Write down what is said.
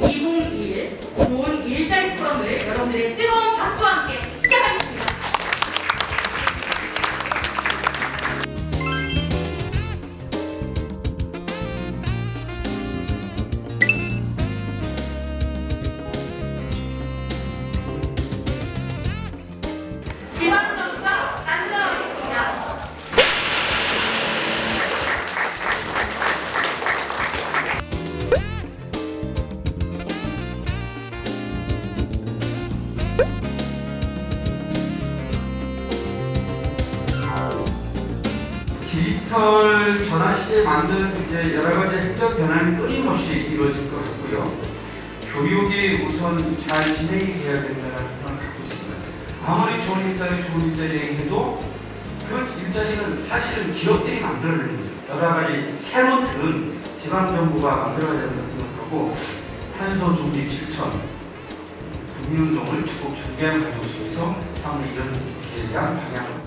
2021 좋은 일자리 포럼을 여러분들의 뜨거운 박수와 함께 시작하겠습니다. 지방 디지털 전환 시대에 만든 이제 여러 가지 행정 변화는 끊임없이 이루어질 것 같고요. 교육이 우선 잘 진행이 돼야 된다는 생각을 갖고 있습니다. 아무리 좋은 일자리, 좋은 일자리 얘기해도 그 일자리는 사실은 기업들이 만들어내는. 여러 가지 새로 들은 지방정부가 만들어야 된다고 생각하고 탄소 중립 실천, 국민운동을 적극 전개하는 과정 속에서 이런 계획한 방향을